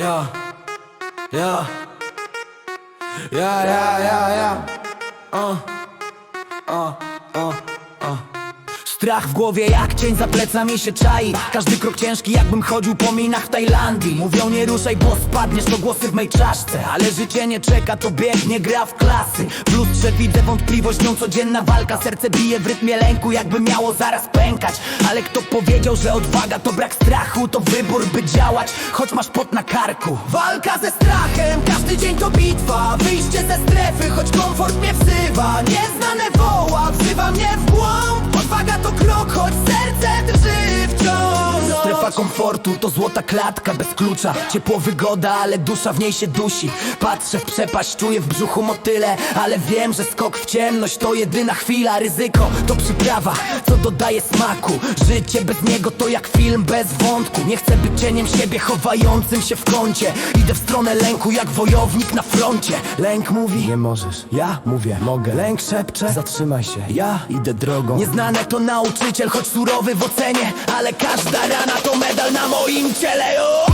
Ja, ja, ja, ja, ja, ja. Uh, Strach w głowie jak cień za plecami się czai. Każdy krok ciężki jakbym chodził po minach w Tajlandii. Mówią nie ruszaj, bo spadniesz, to głosy w mej czaszce. Ale życie nie czeka, to biegnie, gra w klasy. W lustrze widzę wątpliwość, nią codzienna walka. Serce bije w rytmie lęku, jakby miało zaraz pękać. Ale kto powiedział, że odwaga to brak strachu To wybór, by działać, choć masz pot na karku. Walka ze strachem, każdy dzień to bitwa. Wyjście ze strefy, choć komfort mnie wzywa. Nieznane Strefa komfortu to złota klatka bez klucza. Ciepło wygoda, ale dusza w niej się dusi. Patrzę w przepaść, czuję w brzuchu motyle Ale wiem, że skok w ciemność to jedyna chwila. Ryzyko to przyprawa, co dodaje smaku. Życie bez niego to jak film bez wątku. Nie chcę być cieniem siebie chowającym się w kącie. Idę w stronę lęku jak wojownik na froncie. Lęk mówi Nie możesz, ja mówię mogę. Lęk szepcze, zatrzymaj się, ja idę drogą. Nieznane to nauczyciel, choć surowy w ocenie Ale każda rana to medal na moim ciele o!